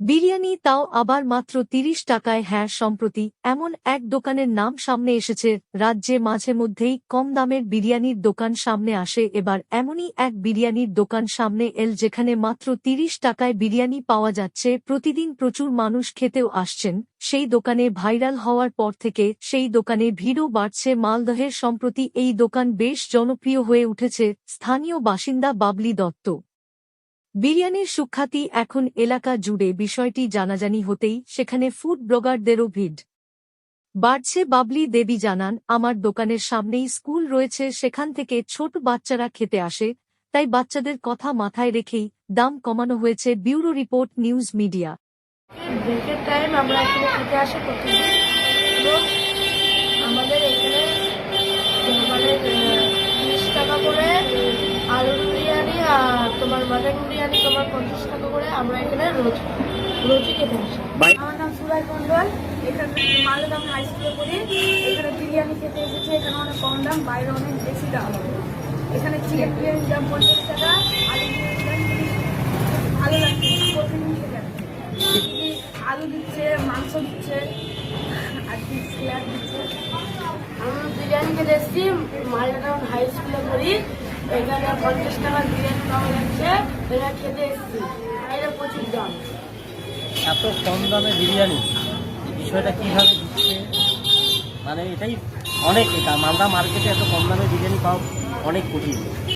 বিরিয়ানি তাও আবার মাত্র তিরিশ টাকায় হ্যাঁ সম্প্রতি এমন এক দোকানের নাম সামনে এসেছে, রাজ্যে মাঝে মধ্যেই কম দামের বিরিয়ানির দোকান সামনে আসে, এবার এমনই এক বিরিয়ানির দোকান সামনে এল, যেখানে মাত্র তিরিশ টাকায় বিরিয়ানি পাওয়া যাচ্ছে, প্রতিদিন প্রচুর মানুষ খেতেও আসছেন, সেই দোকানে ভাইরাল হওয়ার পর থেকে সেই দোকানে ভিড়ও বাড়ছে, মালদহের সম্প্রতি এই দোকান বেশ জনপ্রিয় হয়ে উঠেছে, স্থানীয় বাসিন্দা বাবলি দত্ত। বিরিয়ানির সুখ্যাতি এখন এলাকা জুড়ে বিষয়টি জানাজানি হতেই সেখানে ফুড ব্লগারদেরও ভিড়। বাড়ছে বাবলি দেবী জানান, আমার দোকানের সামনেই স্কুল রয়েছে, সেখান থেকে ছোট বাচ্চারা খেতে আসে, তাই বাচ্চাদের কথা মাথায় রেখেই দাম কমানো হয়েছে bureau report, news media. Time আমরা খেতে প্রতিদিন এবং আমাদের এখানে মানে তিরিশ টাকা করে আলুর বিরিয়ানি আর তোমার মাটন বিরিয়ানি তোমার পঞ্চাশ টাকা করে আমরা এখানে রোজ রোজই খেতে আসি আমার নাম সুরাজ মন্ডল এখানে মালদাম হাই স্কুলে পড়ি। এখানে বিরিয়ানি খেতে এসেছি এখানে অনেক কম দাম বাইরে অনেক বেশি দাম। এখানে চিকেন বিরিয়ানির দাম পঞ্চাশ টাকা আলু বিরিয়ানির ভালো লাগছে প্রতিদিন খেতে। আলু দিচ্ছে মাংস দিচ্ছে আর দিচ্ছে। আমরা বিরিয়ানি খেতে এসেছি মালদা হাই স্কুলে পড়ি। এখানে পঞ্চাশ টাকা বিরিয়ানি পাওয়া যাচ্ছে। এটা খেতে এটা প্রচুর দাম। এত কম দামে বিরিয়ানি বিষয়টা কীভাবে দিচ্ছে মানে এটাই অনেক এটা মালদা মার্কেটে এত কম দামে বিরিয়ানি পাওয়া অনেক কঠিন।